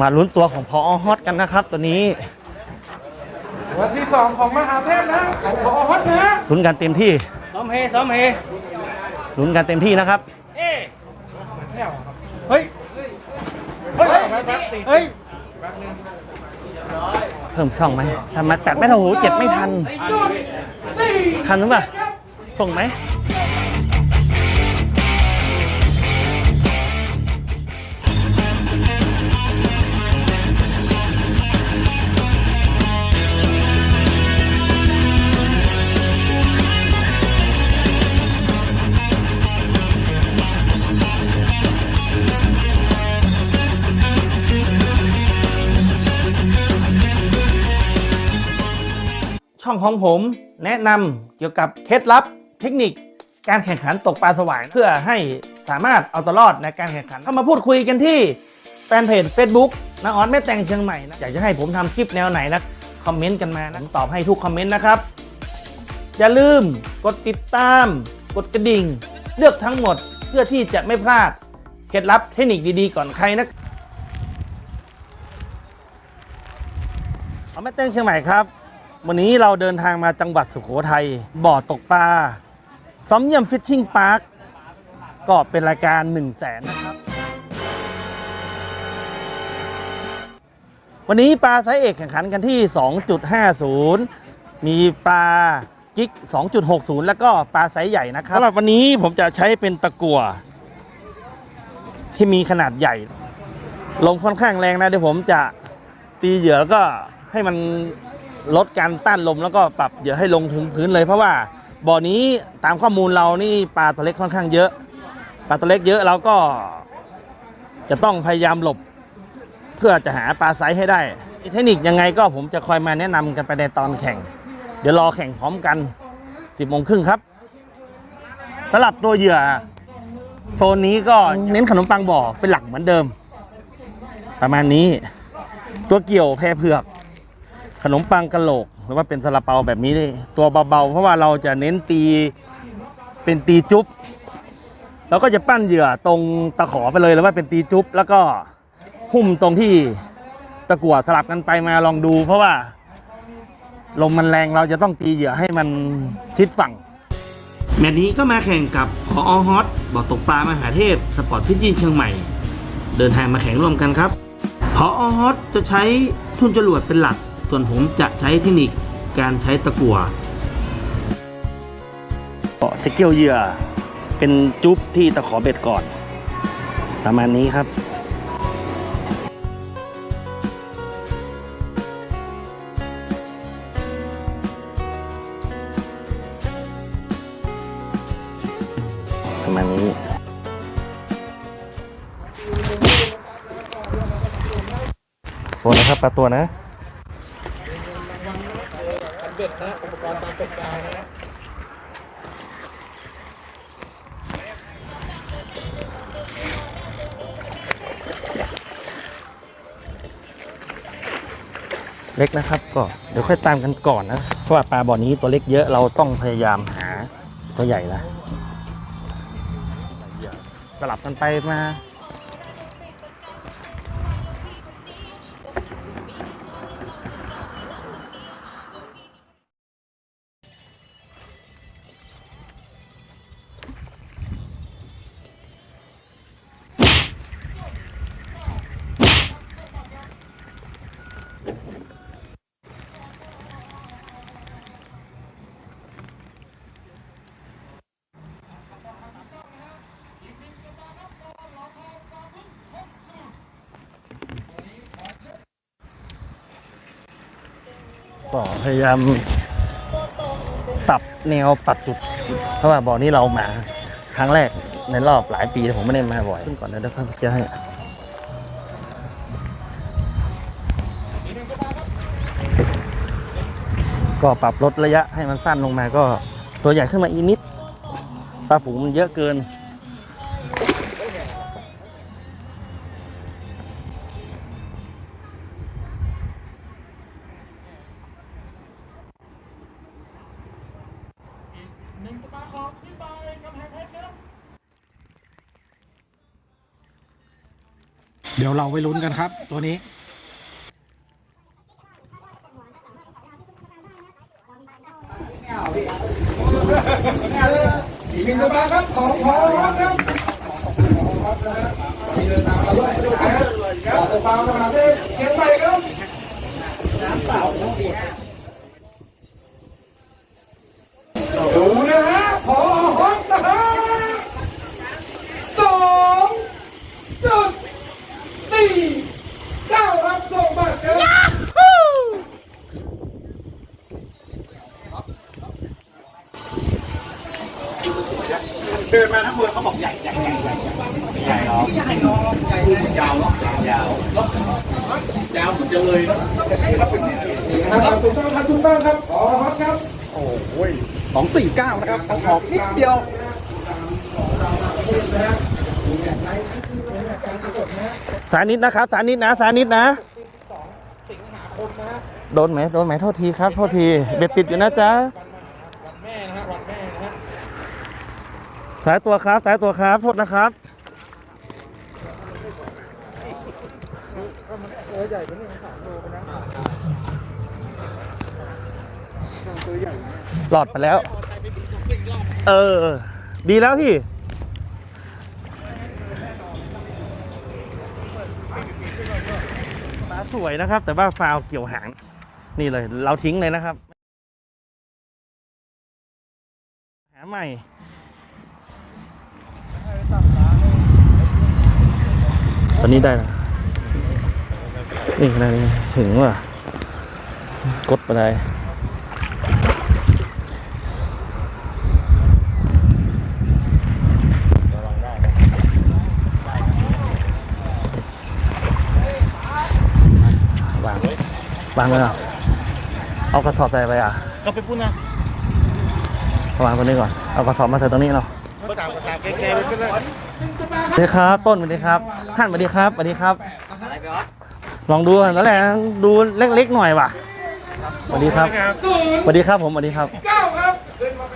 มาลุ้นตัวของพอฮอตกันนะครับ ตัวนี้วันที่สองของมหาเทพนะของพอฮอตนะลุ้นกันเต็มที่ซ้อมเฮซ้อมเฮลุ้นกันเต็มที่นะครับเอ๊ะเฮ้ยเฮ้ยแป๊บติดเฮ้ยเพิ่มช่องไหมทำไมแปดไม่ทันโอ้โหเจ็บไม่ทันทันหรือเปล่าส่งไหม ช่องของผมแนะนำเกี่ยวกับเคล็ดลับเทคนิค การแข่งขันตกปลาสวายเพื่อให้สามารถเอาตัวรอดในการแข่งขัน เข้ามาพูดคุยกันที่แฟนเพจ Facebook นาออนแม่แตงเชียงใหม่นะอยากจะให้ผมทำคลิปแนวไหนนะคอมเมนต์กันมานะผมตอบให้ทุกคอมเมนต์นะครับ อย่าลืมกดติดตาม กดกระดิ่ง เลือกทั้งหมดเพื่อที่จะไม่พลาดเคล็ดลับเทคนิคดีๆก่อนใครนะเอาแม่แตงเชียงใหม่ครับ วันนี้เราเดินทางมาจังหวัดสุโขทัยบ่อตกปลาซ้อมเยี่ยมฟิชชิ่งพาร์คก็เป็นรายการ 1 0 0 0 0แสนนะครับ วันนี้ปลาไซส์เอกแข่งขันกันที่ 2.50 มีปลากิ๊ก 2.60 แล้วก็ปลาไซส์ใหญ่นะครับสำหรับวันนี้ผมจะใช้เป็นตะกั่วที่มีขนาดใหญ่ลมค่อนข้างแรงนะเดี๋ยวผมจะตีเหยื่อแล้วก็ให้มัน ลดการต้านลมแล้วก็ปรับเหยื่อให้ลงถึงพื้นเลยเพราะว่าบ่อนี้ตามข้อมูลเรานี่ปลาตัวเล็กค่อนข้างเยอะ ปลาตัวเล็กเยอะเราก็จะต้องพยายามหลบ เพื่อจะหาปลาไซส์ให้ได้ เทคนิคยังไงก็ผมจะคอยมาแนะนำกันไปในตอนแข่ง เดี๋ยวรอแข่งพร้อมกัน 10โมงครึ่งครับสำหรับตัวเหยื่อโซนนี้ก็เน้นขนมปังบ่อเป็นหลักเหมือนเดิม ประมาณนี้ ตัวเกี่ยวแพรเผือก ขนมปังกะโหลก หรือว่าเป็นซาลาเปาแบบนี้ตัวเบาๆ เพราะว่าเราจะเน้นตีเป็นตีจุ๊บแล้วก็จะปั้นเหยื่อตรงตะขอไปเลยหรือว่าเป็นตีจุ๊บแล้วก็หุ้มตรงที่ตะกั่วสลับกันไปมาลองดู เพราะว่าลมมันแรงเราจะต้องตีเหยื่อให้มันชิดฝั่งแมตนี้ก็มาแข่งกับพอฮอตบ่อตกปลามหาเทพสปอร์ตฟิจิเชียงใหม่ เดินทางมาแข่งร่วมกันครับพอฮอตจะใช้ทุ่นจรวดเป็นหลัก ส่วนผมจะใช้เทคนิคการใช้ตะกั่วจะเกี่ยวเหยื่อ เป็นจุ๊บที่ตะขอเบ็ดก่อน ประมาณนี้ครับประมาณนี้โฟนนะครับปลาตัวนะ เล็กนะครับก็เดี๋ยวค่อยตามกันก่อนนะเพราะว่าปลาบ่อนี้ตัวเล็กเยอะเราต้องพยายามหาตัวใหญ่ละสลับกันไปมา ก็พยายามปรับแนวปรับจุด เพราะว่าบ่อนี้เรามาครั้งแรกในรอบหลายปีแต่ผมไม่ได้มาบ่อยขึ้นก่อนนะเดี๋ยวค่อยจะให้ก็ปรับลดระยะให้มันสั้นลงมาก็ตัวใหญ่ขึ้นมาอีกนิดปลาฝูงมันเยอะเกิน เดี๋ยวเราไปลุ้นกันครับ ตัวนี้อีกหนึ่งตัวมาครับของพอครับมีเดินทางมาด้วยนะครับตัวเปล่ามหาเทพเชียงใหม่ครับดูนะฮะพอฮอตนะฮะสองจุดสี่เก้าครับส่งบัตรครับ ครับถูกต้องครับถูกต้องครับขอฮอตครับสองสี่เก้านะครับเอาออกนิดเดียวสานิดนะครับ สานิดนะสานิดนะโดนไหมโดนไหมโทษทีครับโทษทีเบ็ดติดอยู่นะจ๊ะแม่นะฮะวันแม่นะฮะสายตัวครับสายตัวครับโทษนะครับ หลอดไปแล้ว เออ ดีแล้วพี่ปลาสวยนะครับ แต่ว่าฟาวเกี่ยวหาง นี่เลย เราทิ้งเลยนะครับ หาใหม่ตอนนี้ได้แล้วนี่นะนี่ถึงว่ะกดไปได้วาง วางเลยเหรอเอากระสอบใส่ไปอะ ก็ไปพูดนะวางตัวนี้ก่อน เอากระสอบมาใส่ตรงนี้เนาะภาษาภาษาแก่ๆไปเลยสวัสดีครับ ต้นสวัสดีครับท่านสวัสดีครับสวัสดีครับลองดูตอนแรกดูเล็กๆหน่อยว่ะสวัสดีครับศูนย์สวัสดีครับผมสวัสดีครับเก้าครับ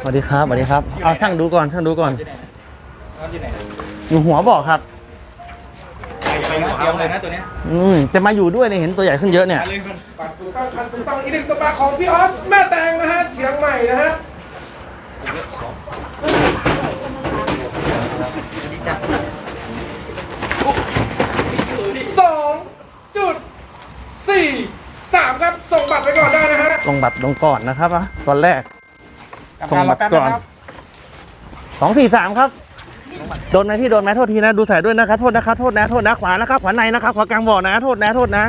สวัสดีครับสวัสดีครับ เอาช่างดูก่อนช่างดูก่อนอยู่หัวบอกครับไปเดียวเลยนะตัวเนี้ยอืมจะมาอยู่ด้วยเนี่ยเห็นตัวใหญ่ขึ้นเยอะเนี่ย ปัดถูกต้องคันถูกต้องอีกหนึ่งตัวมาของพี่ออสแม่แตงนะฮะเชียงใหม่นะฮะสองจุดสี่สามครับส่งบัตรไปก่อนได้นะฮะลงบัตรลงก่อนนะครับอะตอนแรก ส่งบัตรก่อน สองสี่สามครับ โดนไหมพี่โดนไหมโทษทีนะ ดูสายด้วยนะครับ โทษนะครับ โทษนะ โทษนะ ขวานะครับ ขวาในนะครับ ขวากลางบ่อนะ โทษนะ โทษนะ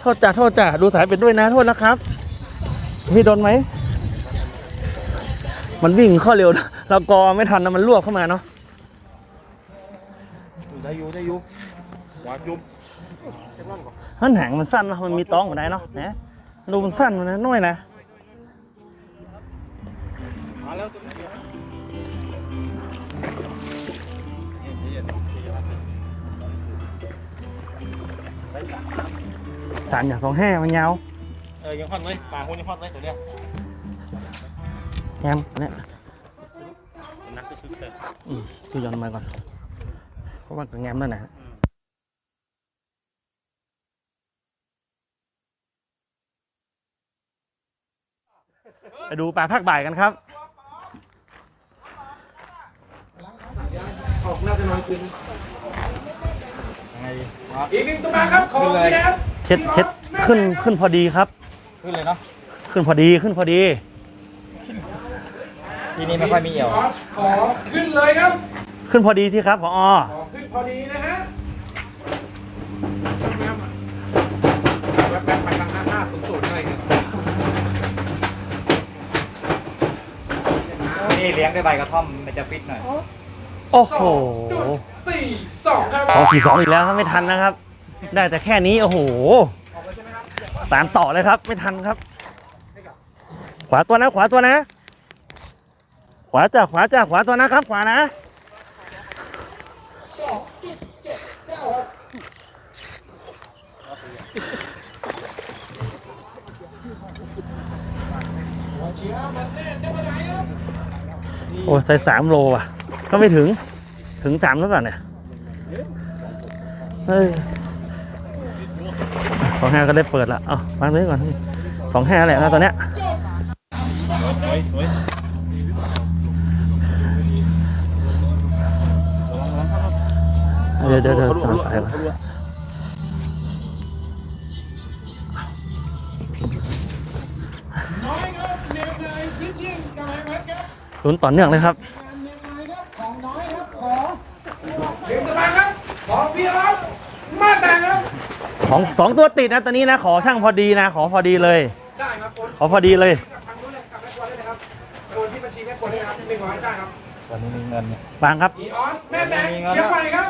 โทษจ้ะโทษจ้ะดูสายเป็นด้วยนะโทษนะครับพี่โดนไหมมันวิ่งเข้าเร็วนะเรากอไม่ทันนะมันลวกเข้ามาเนาะได้อยู่ได้อยู่วาดยุบท่านหางมันสั้นนะมันมีต้องอยู่ได้เนาะนะดูมันสั้นมันนะน้อยนะ สารอย่างสองแห่มันยาวเออยังพอดเลยปากคนยังพอดเลยตัวเนี้ยแงมอันเนี้ยนักตึ๊ดเลยอืมคือยอนมาก่อน เพราะว่าก็แงมนั่นนะไปดูปลาภาคบ่ายกันครับออกน่าจะนอนคืนยังไงดีอีกหนึ่งตัวมาครับ ของพี่แอด เช็ดเช็ดขึ้นขึ้นพอดีครับ ขึ้นเลยเนาะขึ้นพอดีขึ้นพอดี ทีนี้ไม่ค่อยมีเอี่ยวขอขอขึ้นเลยครับ ขึ้นพอดีที่ครับพอขอขึ้นพอดีนะฮะแป๊บๆไปทางห้าห้าศูนย์ศูนย์อะไรเงี้ยนี่เลี้ยงด้วยใบกระท่อมมันจะฟิตหน่อย โอ้โหจุดสี่สองครับสองสี่สองอีกแล้วครับไม่ทันนะครับ ได้แต่แค่นี้ โอ้โหตามต่อเลยครับ ไม่ทันครับ ขวาตัวนะ ขวาตัวนะ ขวาจ้ะขวาจ้ะขวาตัวนะครับ ขวานะโอ้ใส่สามโลอะ ก็ไม่ถึงถึงสามหรือเปล่าเนี่ยเฮ้ย สองห้าก็ได้เปิดละเอาวางไว้ก่อนสองห้าแหละนะตอนเนี้ยเดี๋ยวเดี๋ยวเดี๋ยวสามสายละลุ้นต่อเนื่องเลยครับ เดี๋ยวจะมาครับ ขอเพียร์ครับ มาแต่งครับ ข องสองตัวติดนะตอนนี้นะ ขอช่างพอดีนะ ขอพอดีเลย ได้ครับโอนขอพอดีเลยกับทางนู้นเลยกับแม่ครัวเลยนะครับโอนที่บัญชีแม่ครัวเลยนะครับหนึ่งร้อยใช่ครับบางครับ อีออนแม่แดงเชียงใหม่ครับ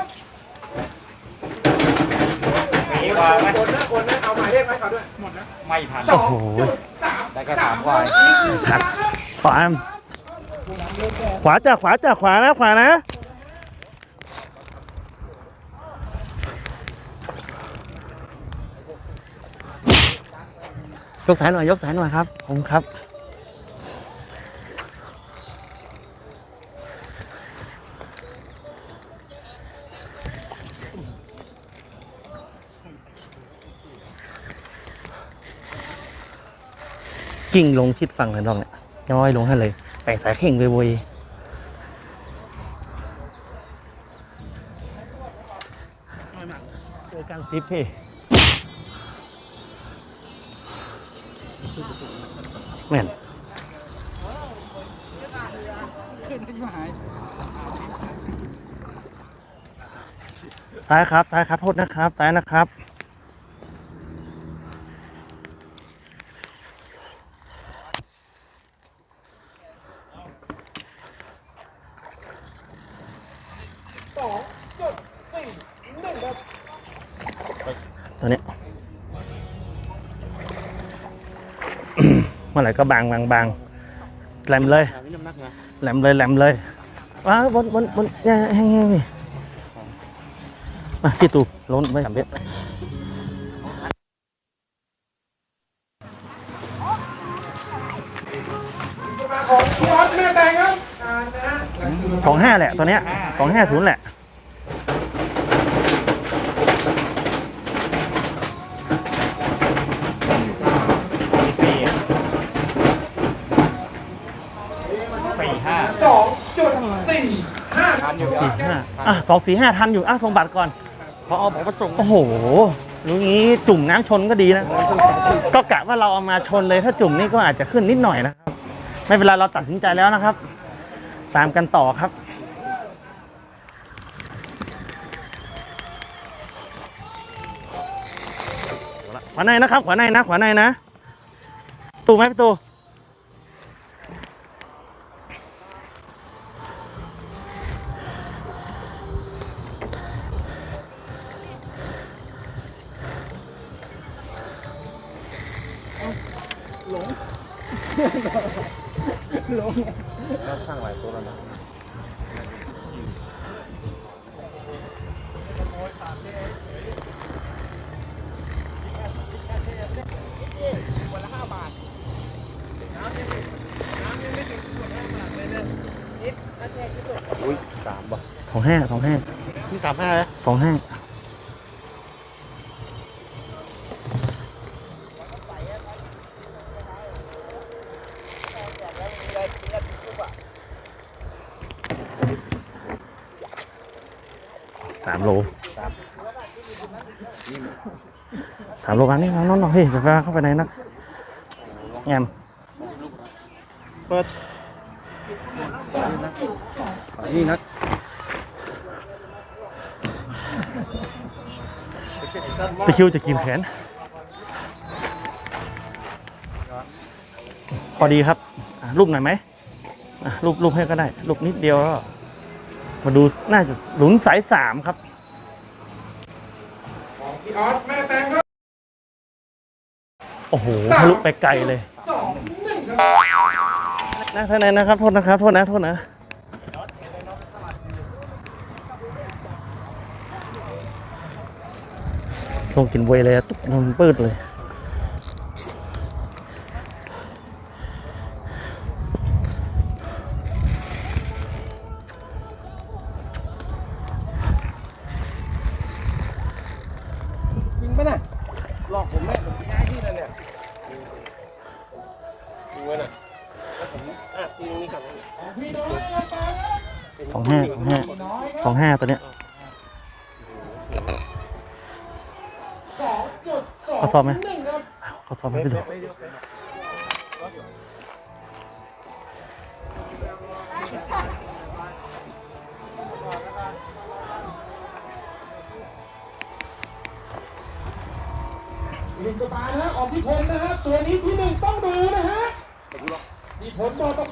มีวางไหมโอนนะโอนนะเอาหมายเลขไว้ก่อนด้วยหมดนะไม่ทันสองโอ้โหจุดสามได้แค่สามควายครับขวาขวาจ้ะขวาจ้ะขวานะขวานะ ยกสายหน่อยยกสายหน่อยครับผมครับ กิ่งลงชิดฝั่งเลยน้องเนี่ยย้อยลงให้เลย แต่งสายเข่งไปโวยเจอกันซิปพี่ แม่นตายครับตายครับโทษนะครับตายนะครับ ตัวเนี้ย เมื่อไหร่ก็บางบางบางแหลมเลยแหลมเลยแหลมเลยว้าวบนบนบนเนี่ยแห้งแห้งนี่มาพี่ตูล้นไว้สามเบ็ดมาของอีออนแม่แดงครับอ่านะฮะสองห้าแหละตัวเนี้ยสองห้าศูนย์แหละ สี่ห้า สองจุดสี่ห้า ทัน อยู่สี่ห้าอะสองสี่ห้าทันอยู่อะส่งบัตรก่อนพอเอาผมมาส่งโอ้โหรู้งี้จุ่มน้ำชนก็ดีนะ ก็กะว่าเราเอามาชนเลยถ้าจุ่มนี่ก็อาจจะขึ้นนิดหน่อยนะครับ ไม่เป็นไรเราตัดสินใจแล้วนะครับ ตามกันต่อครับขวาในนะครับขวาในนะขวาในนะตูไหม ประตูช่างหลายตัวแล้วนะอุ้ยสามบ่ะสองห้าสองห้านี่สามห้าสองห้า สามโลสามโลกันนี่น้องๆเฮ้ยไปเข้าไปไหนนักแงมนี่นะตะคริวจะกินแขน พอดีครับอะรูปหน่อยไหมอะรูปรูปให้ก็ได้ รูปนิดเดียวก็ มาดูน่าจะหลุนสายสามครับอีออนแม่แดงครับโอ้โหทะลุไปไกลเลยสองหนึ่งครับนะท่านนนะครับโทษนะครับโทษนะโทษนะลงกินเวยเลยอะตุ๊บลงปืดเลย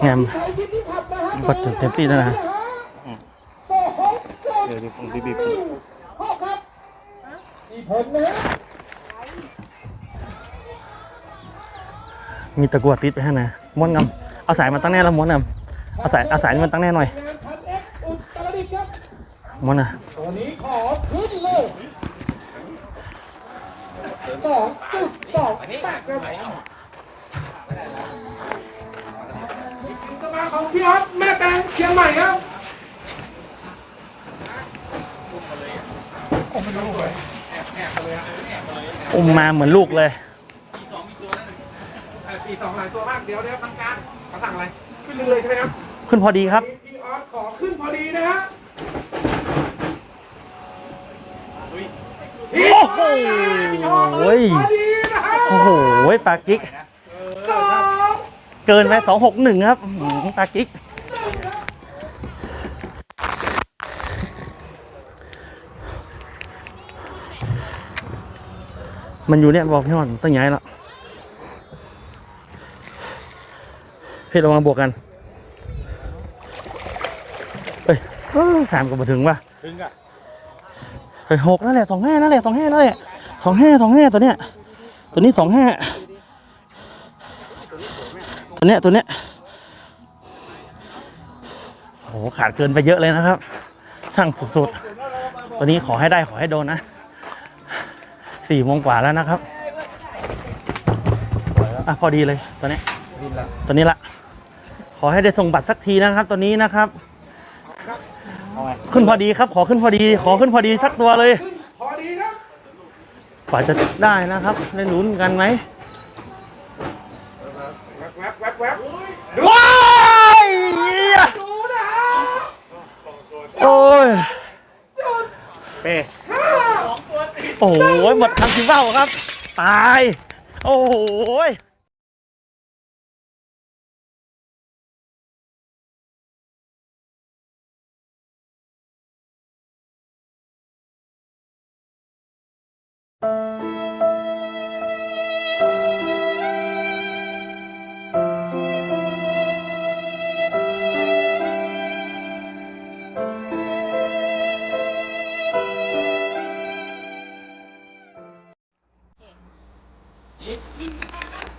แฮมใช้พิธีผัดนะฮะก็เต็มที่แล้วนะเดี๋ยวผมบีบหนึ่งหกครับมีผลนะฮะมีตะกั่วติดไปให้นะม้วนงำเอาสายมาตั้งแน่แล้วม้วนงำเอาสายเอาสายมันตั้งแน่หน่อยม้วนนะตัวนี้ขอขึ้นเลยสองจุดสองแปดครับ ของพี่ออสแม่แตงเชียงใหม่ครับอุ้มมาเหมือนลูกเลยปีสองหลายตัวมากเดี๋ยวเดี๋ยวทำการเขาสั่งอะไรขึ้นเลยใช่ไหมครับขึ้นพอดีครับพี่ออสขอขึ้นพอดีนะฮะโอ้โหพี่ออสขึ้นพอดีนะฮะโอ้โหปลากิ๊กสองเกินไปสองหกหนึ่งครับ อื้อหือปลากิ๊กมันอยู่เนี่ยบอกพี่ฮอนต้องย้ายแล้วพี่เรามาบวกกันเฮ้ยเอ้อสามก็มาถึงว่ะถึงอะเฮ้ยหกนั่นแหละสองห้านั่นแหละสองห้านั่นแหละสองห้าสองห้าตัวเนี้ยตัวนี้สองห้าตัวเนี้ยตัวเนี้ย ขาดเกินไปเยอะเลยนะครับ ช่างสุดๆ ตัวนี้ขอให้ได้ขอให้โดนนะสี่โมงกว่าแล้วนะครับอะพอดีเลยตัวนี้ยดินละตัวนี้ละ ขอให้ได้ส่งบัตรสักทีนะครับตัวนี้นะครับ ขึ้นพอดีครับ ขอขึ้นพอดี ขอขึ้นพอดีสักตัวเลย พอดีครับกว่าจะได้นะครับได้ลุ้นกันไหม แวบแวบแวบ ว้ายเหี้ย ดูนะฮะ โอ้ย เป้โอ้โหหมดทางสิเบ้าครับ ตาย โอ้โห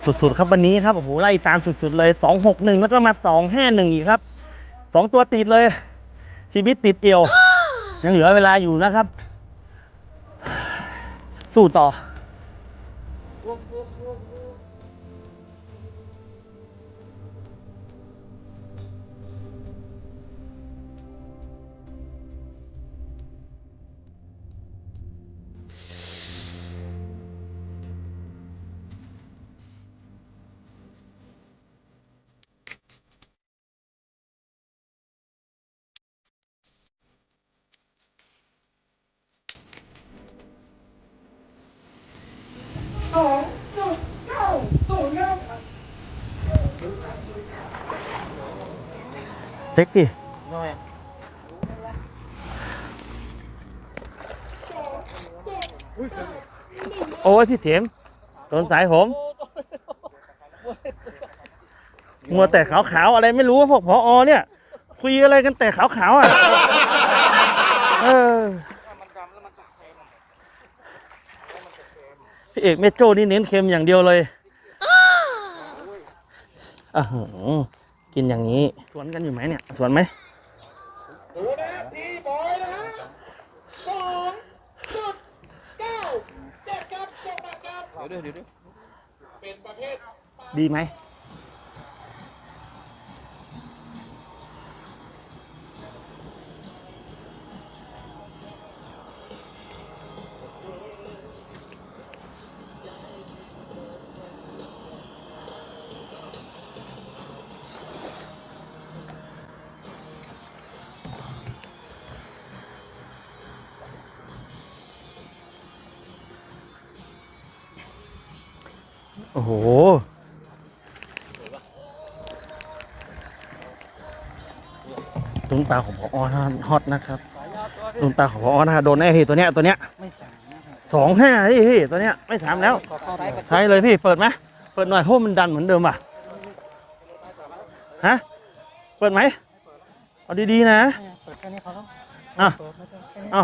สุดๆครับวันนี้ครับโอ้โหไล่ตามสุดๆเลยสองหกหนึ่งแล้วก็มาสองห้าหนึ่งอีกครับสองตัวติดเลย ชีวิตติดเดียว ยังเหลือเวลาอยู่นะครับ สู้ต่อ สองจุดเก้าศูนย์ครับเล็กดิน้อยโอ้ยพี่เสียมโดนสายผมมัวแต่ขาวๆอะไรไม่รู้ว่าพวกพออเนี่ย คุยอะไรกันแต่ขาวๆอะ เออ พี่เอกเมโจ้นี่เน้นเค็มอย่างเดียวเลยอะหือกินอย่างนี้ สวนกันอยู่ไหมเนี่ย สวนไหมดูนะทีบอยนะฮะสองจุดเก้าเจ็ดครับส่งมาครับเดี๋ยวเดี๋ยวเดี๋ยวเป็นประเภทดีไหม ตาของพอฮอตนะครับลุงตาของพอนะฮะโดนแน่พี่ตัวเนี้ยตัวเนี้ยสองห้าพี่พี่ตัวเนี้ยไม่ถามแล้วใช้เลยพี่เปิดไหมเปิดหน่อยเพราะมันดันเหมือนเดิมอะฮะเปิดไหมเอาดีๆนะเปิดแค่นี้เขาต้องอะเปิดไม่ต้องแค่นี้เอา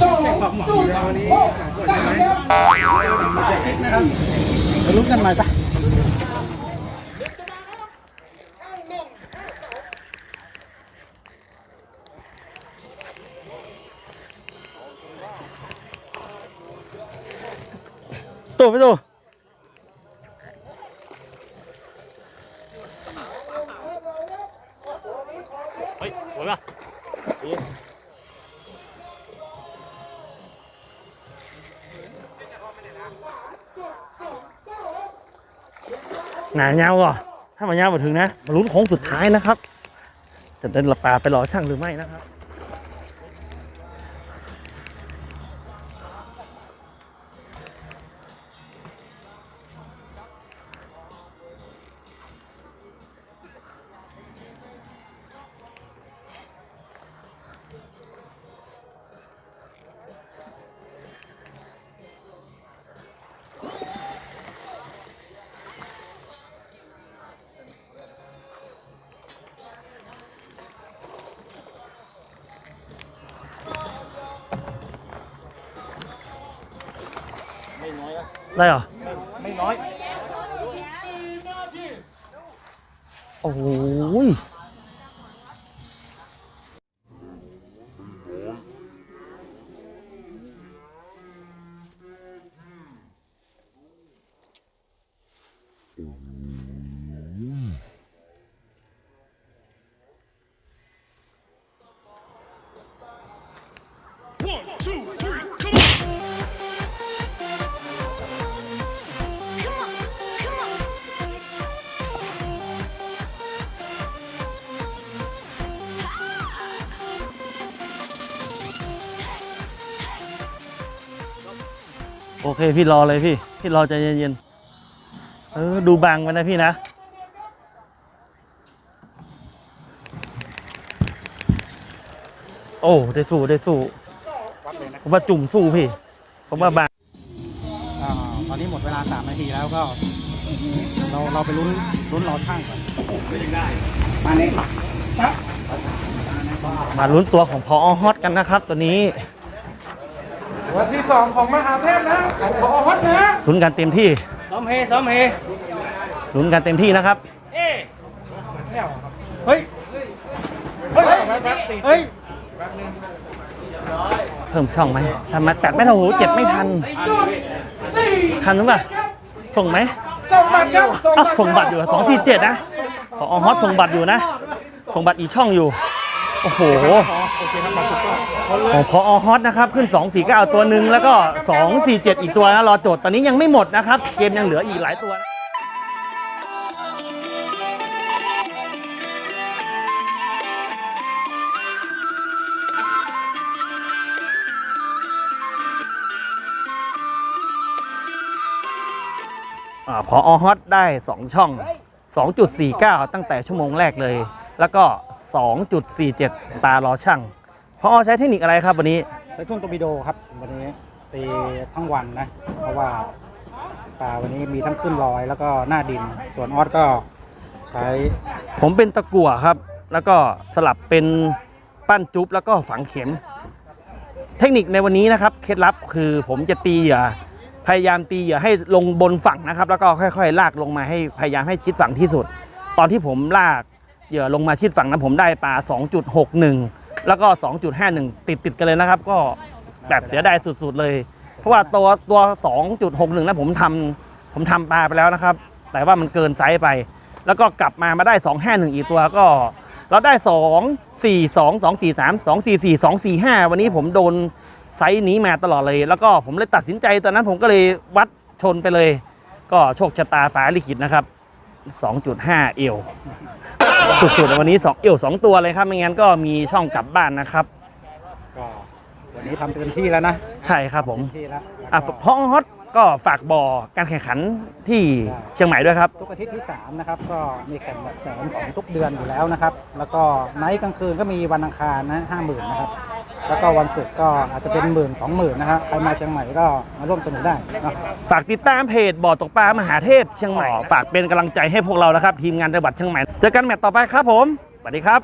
ดูตาต่โอเคขอความกรุณาเรียกด้วยพอครับสองจุดหกสามครับำนะครับไปลุ้นกันหน่อยปะตัวไปตัวเฮ้ยสวยป่ะ หนาเงาอะถ้ามันเงามาถึงนะมาลุ้นโค้งสุดท้ายนะครับ จะเดินหลับตาไปรอช่างหรือไม่นะครับ ได้เหรอ ไม่น้อย โอ้โห เคพี่รอเลยพี่ พี่รอใจเย็นๆ เออดูบางไว้นะพี่นะ โอ้ได้สู้ได้สู้วัดเลยนะผมว่าจุ่มสู้พี่ ผมว่าบางอ่าตอนนี้หมดเวลา 3 นาทีแล้วก็ เราเราไปลุ้นลุ้นรอช่างก่อนมาเนี่ยมาลุ้นตัวของพอฮอตกันนะครับตัวนี้ วันที่สองของมหาเทพนะของพอฮอตนะลุ้นกันเต็มที่ซ้อมเฮซ้อมเฮลุ้นกันเต็มที่นะครับ เอ๊ะเฮ้ย เฮ้ยแป๊บๆสิเฮ้ย เพิ่มช่องไหมทำมาแปดไม่ทันโอ้โหเจ็ดไม่ทันจุดสี่ทันหรือเปล่าส่งไหมส่งบัตรครับส่งอ้าวบัตรส่งบัตรอยู่สองสี่เจ็ดนะพอฮอตส่งบัตรอยู่นะ ส่งบัตรอีกช่องอยู่ โอ้โหของพอฮอตนะครับ ขึ้น 2 4 9 ตัวหนึ่งแล้วก็ 2 4 7 อีกตัวนะ รอโจทย์ตอนนี้ยังไม่หมดนะครับ เกมยังเหลืออีกหลายตัวนะอ่าพอฮอตได้ 2 ช่อง 2.49 ตั้งแต่ชั่วโมงแรกเลย แล้วก็ 2.47 ตารอช่างพอใช้เทคนิคอะไรครับวันนี้ ใช้ช่วงตัววิดีโอครับวันนี้ตีทั้งวันนะ เพราะว่าปลาวันนี้มีทั้งขึ้นลอยแล้วก็หน้าดิน ส่วนออสก็ใช้ ผมเป็นตะกั่วครับ แล้วก็สลับเป็นปั้นจุ๊บแล้วก็ฝังเข็ม เทคนิคในวันนี้นะครับเคล็ดลับคือผมจะตีเหยื่อพยายามตีเหยื่อให้ลงบนฝั่งนะครับ แล้วก็ค่อย ๆ ลากลงมาให้พยายามให้ชิดฝั่งที่สุด ตอนที่ผมลาก เหยื่อลงมาชิดฝั่งนั้นผมได้ปลา 2.61 แล้วก็ 2.51 ติดติดกันเลยนะครับ ก็แบบเสียดายสุดๆเลย เพราะว่าตัวตัว 2.61นั้นผมทำผมทำปลาไปแล้วนะครับ แต่ว่ามันเกินไซส์ไป แล้วก็กลับมามาได้ 251 อีกตัวก็ เราได้ 2 4 2 2 4 3 2 4 4 2 4 5 วันนี้ผมโดนไซส์นี้มาตลอดเลย แล้วก็ผมเลยตัดสินใจตอนนั้นผมก็เลยวัดชนไปเลย ก็โชคชะตาฟ้าลิขิตนะครับ 2.5 เอว สุดๆ วันนี้2เอว2 ตัวเลยครับไม่งั้นก็มีช่องกลับบ้านนะครับ ก็วันนี้ทำเต็มที่แล้วนะใช่ครับผมเต็มที่แล้วอะแล้วก็พ่อฮอตก็ฝากบ่อการแข่งขันที่เชียงใหม่ด้วยครับ ทุกอาทิตย์ที่3นะครับก็มีแข่งหลักแสนของทุกเดือนอยู่แล้วนะครับ แล้วก็ไนท์กลางคืนก็มีวันอังคารนะห้าหมื่นนะครับ แล้วก็วันศุกร์ก็อาจจะเป็นหมื่นสองหมื่นนะฮะใครมาเชียงใหม่ก็มาร่วมสนุกได้นะฝากติดตามเพจบ่อตกปลามหาเทพเชียงใหม่ ฝากเป็นกำลังใจให้พวกเรานะครับ ทีมงานจังหวัดเชียงใหม่ เจอกันแมตต์ต่อไปครับผม สวัสดีครับ